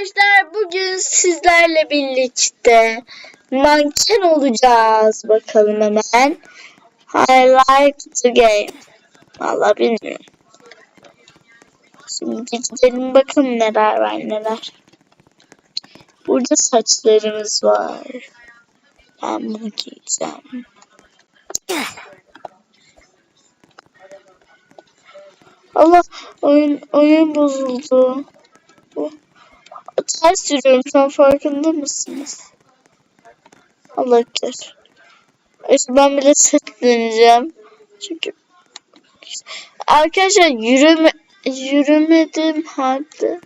arkadaşlar bugün sizlerle birlikte manken olacağız bakalım hemen. I like the game. Vallahi bilmiyorum. Şimdi gidelim bakalım neler var neler. Burada saçlarımız var. Ben bunu giyeceğim. Allah oyun oyun bozuldu. Oh. Ters yürüyorum sen farkında mısınız? Allah kör. İşte ben bile setleneceğim. Çünkü arkadaşlar yürüme yürümedim halde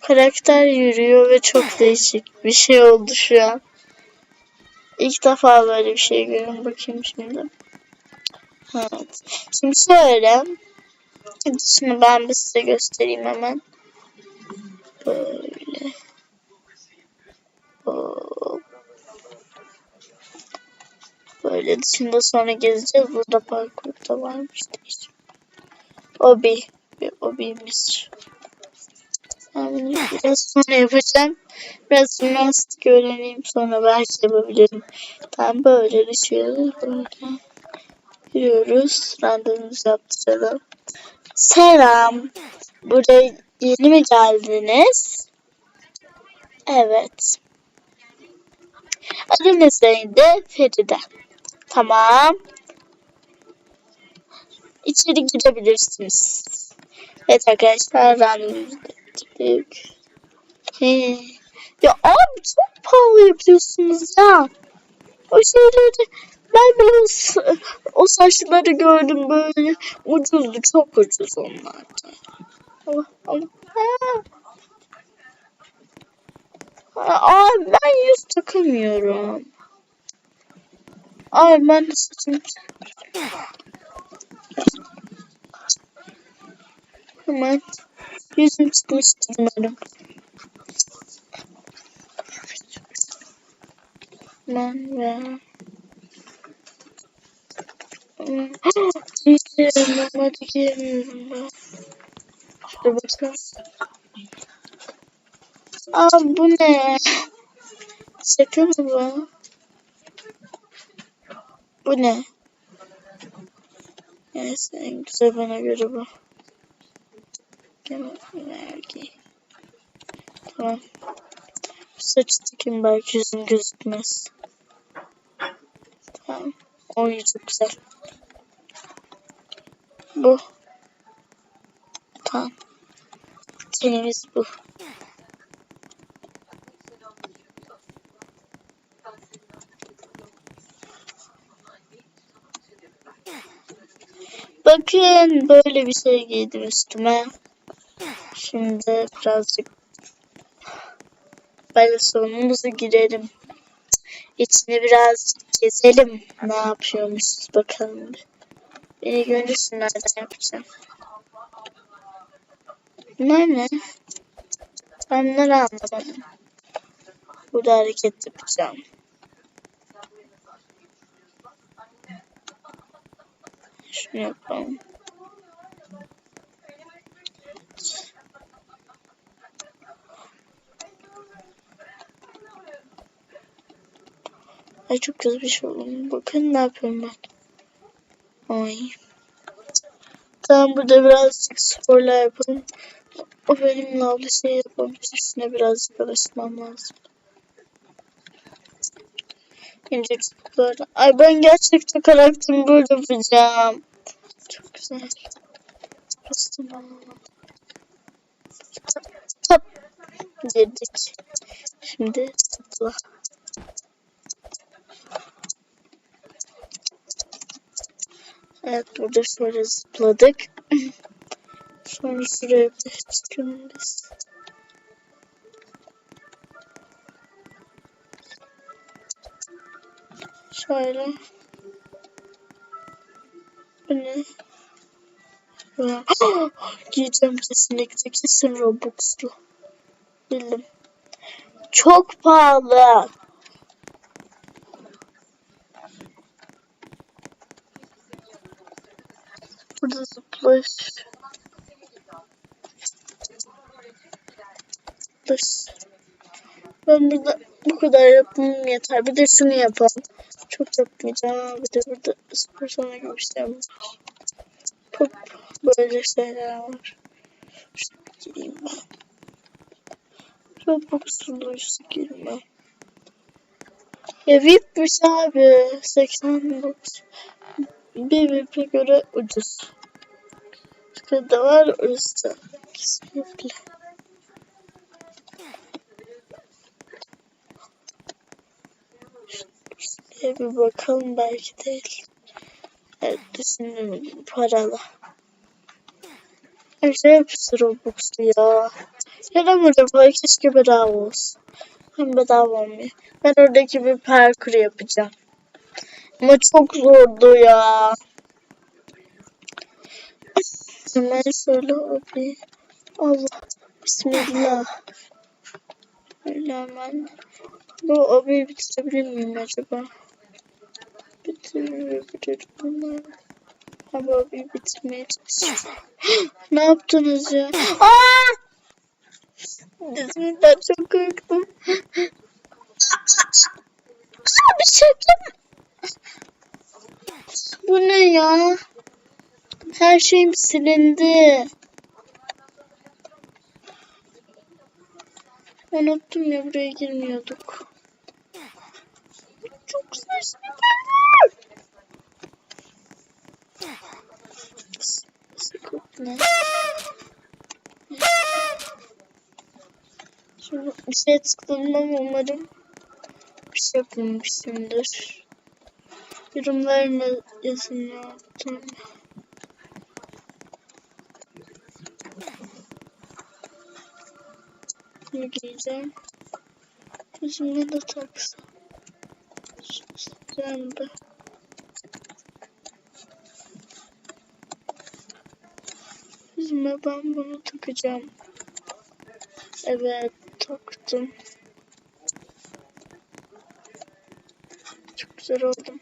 karakter yürüyor ve çok değişik bir şey oldu şu an. İlk defa böyle bir şey görüyorum. Bakayım şimdi. Evet. Şimdi şöyle. Şimdi ben bir size göstereyim hemen. Böyle. Böyle dışında sonra gezeceğiz. Burada parkur da varmış. Obi. Obiymiş. Bunu biraz sonra yapacağım. Biraz jimnastik öğreneyim sonra belki yapabilirim. Tam böyle düşüyoruz. Böyle. Yürüyoruz. Randevumuzu yaptıralım. Selam. Buraya yeni mi geldiniz? Evet. Adınız neydi? Feride. Tamam. İçeri girebilirsiniz. Evet arkadaşlar randevumuzu yaptık. He. Ya abi çok pahalı yapıyorsunuz ya. O şeyleri ben biraz o saçları gördüm böyle ucuzdu çok ucuz onlarda. Allah Allah. Aa, ben yüz takamıyorum. Ay ben de saçım. Hemen yüzüm çıkmıştır umarım. Ben ve Giyemiyorum hadi giyemiyorum ben. Şurada bakın. Aa bu ne? Şaka mı bu? Bu ne? Neyse en güzel bana göre bu. Vergi. Tamam. Saç dikim belki yüzüm gözükmez. Tamam. Oy çok güzel. Bu. Tamam. Tenimiz bu. Bakın böyle bir şey giydim üstüme. Şimdi birazcık böyle sonumuzu girelim. İçine birazcık gezelim. Ne yapıyormuşuz bakalım. Beni görürsün nereden yapacağım. Bunlar ne? Ben bunları anlamadım. Burada hareket yapacağım. Şunu yapalım. Ay çok güzel bir şey oldu. Bakın ne yapıyorum ben. Ay. Tamam burada birazcık sporlar yapalım. O lavlı şey yapalım. Üstüne birazcık alışmam lazım. İnce çubuklar. Ay ben gerçekten karakterimi böyle yapacağım. Çok güzel. Bastım. Tap. Girdik. Şimdi zıpla. Evet burada şöyle zıpladık. Çıkalım biz. Şöyle. Bu ne? Giyeceğim kesinlikle. Kesin Robux'lu. Bildim. Çok pahalı. Burada uzaklaşsın. Ben burada bu kadar yapmam yeter. Bir de şunu yapalım. Çok yapmayacağım. Bir de burada spor salonu var. Pop böyle şeyler var. Şuna bir gireyim ben. Roblox sunucusu girme. Ya VIP'miş abi. 80 box. Bir VIP'e göre ucuz. Şurada var da. Kesinlikle. Şuraya bir bakalım belki değil. Evet düşündüm paralı. Şey hepsi Robux'lu ya. Burada para keşke bedava olsun. Hem bedava olmuyor. Ben oradaki bir parkur yapacağım. Ama çok zordu ya. Hemen şöyle abi. Allah. Bismillah. Öyle hemen. Bu abiyi bitirebilir miyim acaba? Bitirebilirim mi? Abi abiyi bitirmeye çalışıyorum. ne yaptınız ya? Aa! Bismillah çok korktum. Aa, bir yapayım. Bu ne ya? Her şeyim silindi. Unuttum ya buraya girmiyorduk. Çok saçma. Sıkıntı ne? Şöyle bir şey tıkladım ama umarım bir şey yapmamışımdır. Yorumlarına yazın yaptım. Ne giyeceğim? Yüzüme de taksam. Be. Yüzüme ben bunu takacağım. Evet taktım. Çok güzel oldum.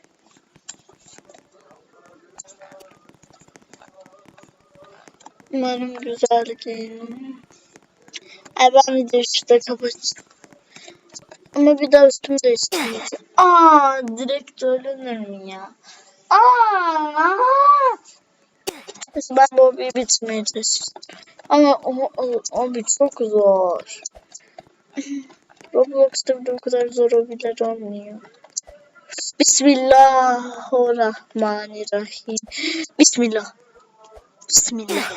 Umarım güzel giyinirim. Ay ben videoyu şurada kapatacağım. Ama bir daha üstümü değiştirmeyeceğim. Aa direkt ölünür ya? Aa! Ben bu hobiyi bitirmeye çalışacağım. Ama o, o, abi çok zor. Roblox'ta bu kadar zor hobiler olmuyor. Bismillahirrahmanirrahim. Bismillah. Bismillah.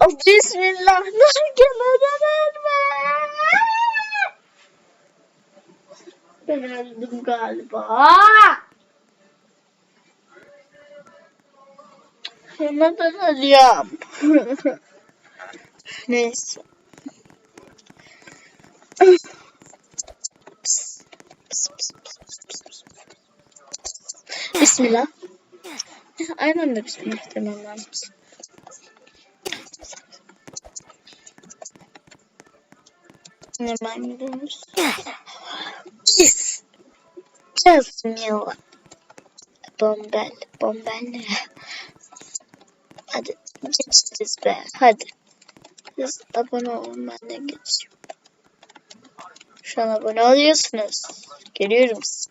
Oh, Bismillah. Nargileler verme. Ben öldüm galiba. Neden ölüyorum? Neyse. Bismillah. Aynı anda bismillah demem lazım. Hemen gidiyoruz. Bis. Bismillah. Bombel. Bombel ne? Hadi geçeceğiz be. Hadi. Siz abone olun ben de geçeyim. Şu an abone oluyorsunuz. Görüyorum sizi.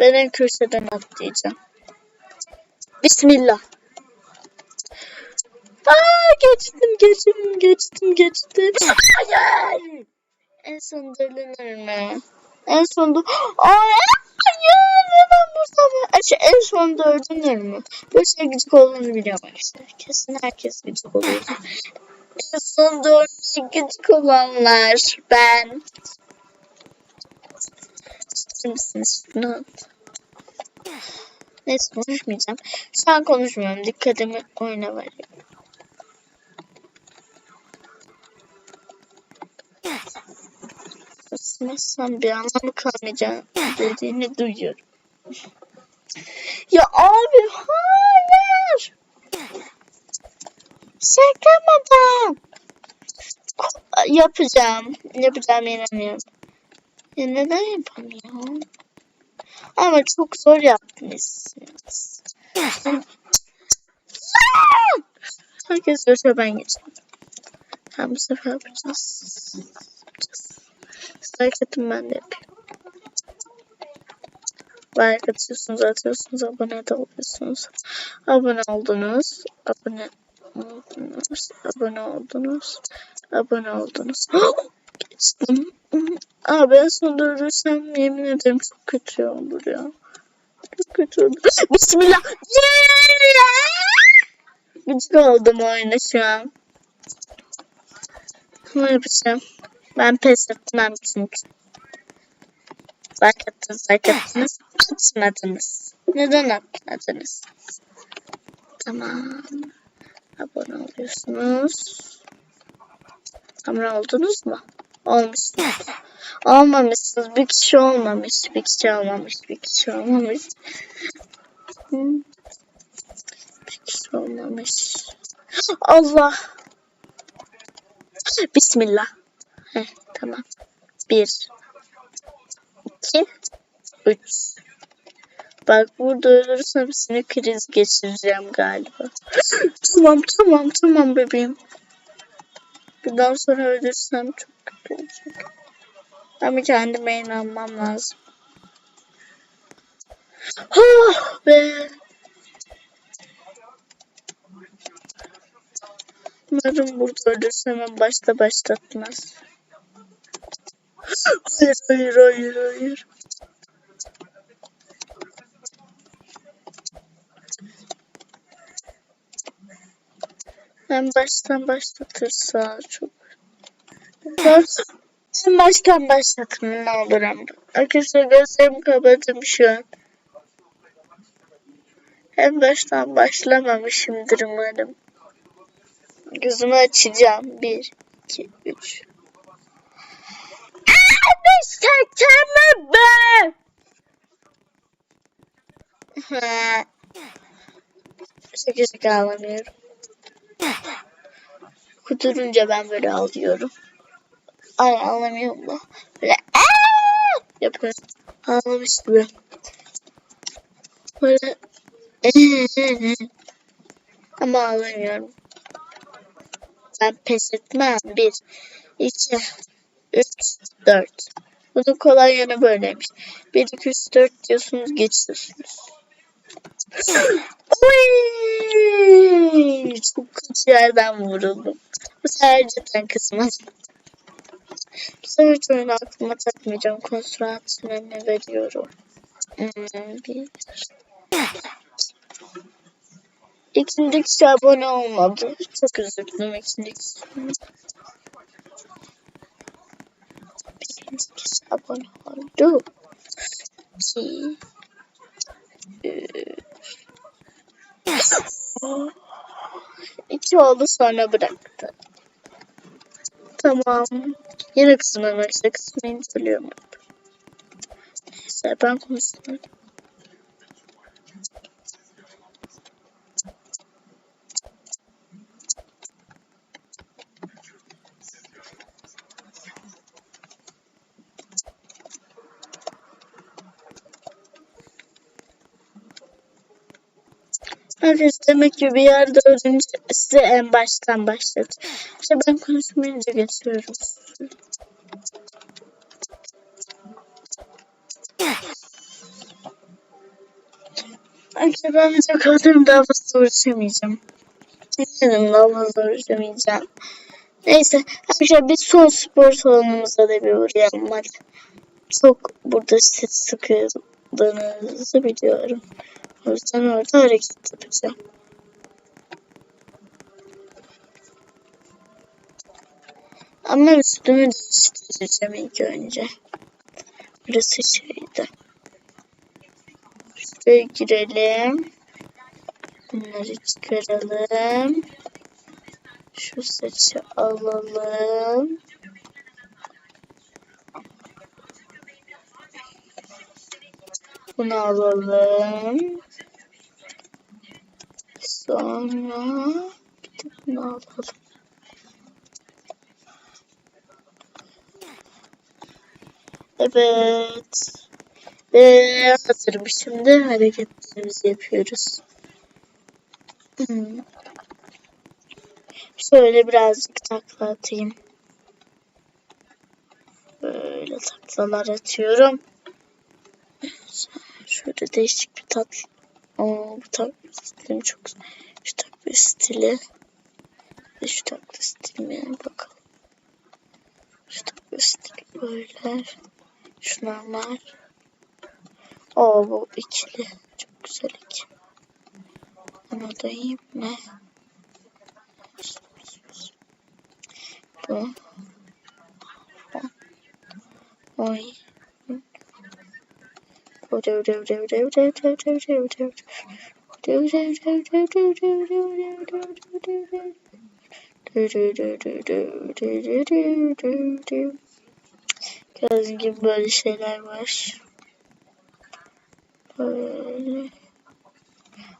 Ben en köşeden atlayacağım. Bismillah. Geçtim geçtim geçtim geçtim. Hayır. En son dönülür mü? En sonunda... Ay hayır neden bu sefer? Şey, en son dördünür mü? Böyle şey gıcık olduğunu biliyorum işte. Kesin herkes gıcık oluyor. En son dördüne gıcık olanlar ben. Ciddi misiniz? Ne? Neyse konuşmayacağım. Şu an konuşmuyorum. Dikkatimi oyuna veriyorum. Susmazsam bir anlamı kalmayacak dediğini duyuyorum. Ya abi hayır. Şakamadan. Yapacağım. Yapacağım inanıyorum. Ya neden yapamıyorum? Ama çok zor yapmışsınız. Herkes görse ben geçerim. Tamam bu sefer yapacağız. Atın ben de. Like atıyorsunuz, atıyorsunuz, abone de oluyorsunuz. Abone oldunuz, abone oldunuz, abone oldunuz, abone oldunuz. Geçtim. Aa ben sonunda ölürsem yemin ederim çok kötü olur ya. Çok kötü olur. Bismillah. Gıcık oldum oyuna şu an. Ne yapacağım? Ben pes etmem çünkü. Like attınız, like attınız. Atmadınız. Neden atmadınız? Tamam. Abone oluyorsunuz. Abone oldunuz mu? Olmuşsunuz. Olmamışsınız. Bir kişi olmamış. Bir kişi olmamış. Bir kişi olmamış. Bir kişi olmamış. Allah. Bismillah. Heh, tamam. Bir. iki, Üç. Bak burada ölürsem sinir kriz geçireceğim galiba. tamam tamam tamam bebeğim. Bundan sonra ölürsem çok kötü olacak. Ama kendime inanmam lazım. Oh be. Umarım burada ölürsem başta başlatmaz. Hayır hayır hayır hayır. En baştan başlatırsa çok. En baştan başlatın ne olur ama. Arkadaşlar gözlerimi kapattım şu an. En baştan başlamamışımdır umarım. Gözümü açacağım. Bir, iki, üç. Abi şekerme be! Ha. Şaka şaka ağlamıyorum. Kudurunca ben böyle ağlıyorum. Ay ağlamıyorum da. Böyle aaa yapıyorum. Ağlamış gibi. Böyle ama ağlamıyorum. Ben pes etmem. Bir, iki, üç, dört. Bunun kolay yanı böyleymiş. Bir, iki, üç, dört diyorsunuz geçiyorsunuz. Oy! Çok kötü yerden vuruldum. Bu sefer cidden kısmet. Bu sefer hiç oyunu aklıma takmayacağım. Konsantrasyonumu veriyorum. Hmm, bir. İkinci abone olmadı. Çok üzüldüm ikinci kişi. Birinci kişi abone oldu. İki. Üç. İki oldu sonra bıraktı. Tamam. Yine kısmım işte kısmayınca ölüyorum. Neyse ben konuştum. Herkes demek ki bir yerde ölünce size en baştan başladı. İşte ben konuşmayınca geçiyorum. Arkadaşlar ben video kaldırım daha fazla uğraşamayacağım. Eminim daha fazla uğraşamayacağım. Neyse arkadaşlar biz son spor salonumuza da bir uğrayalım hadi. Çok burada sizi sıkıldığınızı biliyorum. O yüzden orada hareket yapacağım. Ama üstümü değiştireceğim ilk önce. Burası şeydi. Şuraya girelim. Bunları çıkaralım. Şu saçı alalım. Bunu alalım. Sonra bir de alalım. Evet. Ve hazırım. Şimdi hareketlerimizi yapıyoruz. Hmm. Şöyle birazcık takla atayım. Böyle taklalar atıyorum. Şöyle değişik bir tat. Oo, bu takla stilim çok güzel. Şu takla stili. Ve şu takla stilime bakalım. Şu takla stili böyle. Şu normal. Oo bu ikili. Çok güzel iki. Ona da ne? Bu. Oy. Gördüğünüz gibi böyle şeyler var. Böyle.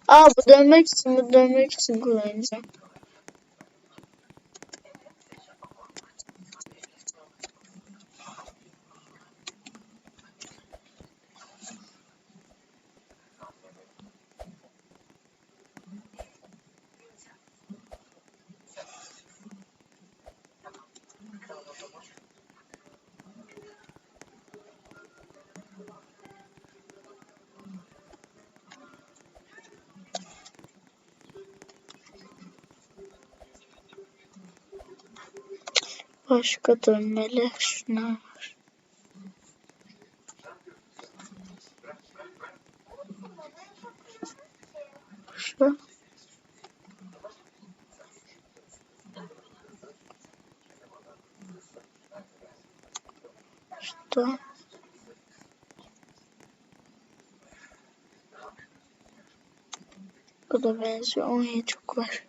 Aa bu dönmek için bu dönmek için kullanacağım. Başka dönmeli şunlar. Şu. Şurada. Bu da benziyor. Onya çok var.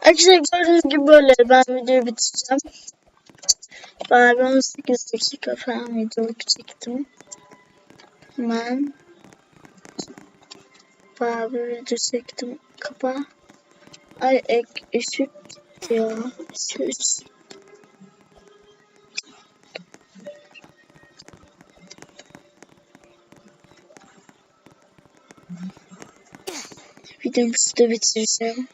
Arkadaşlar gördüğünüz gibi böyle ben videoyu bitireceğim. Ben 18 dakika falan videoluk çektim. Hemen bayağı video çektim. Kapa. Ay ek ışık ya. Işık. Videomuzu da bitireceğim.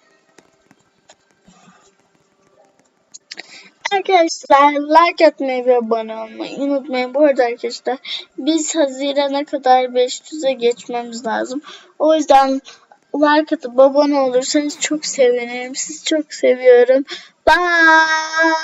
Arkadaşlar like atmayı ve abone olmayı unutmayın. Bu arada arkadaşlar biz Haziran'a kadar 500'e geçmemiz lazım. O yüzden like atıp abone olursanız çok sevinirim. Sizi çok seviyorum. Bye.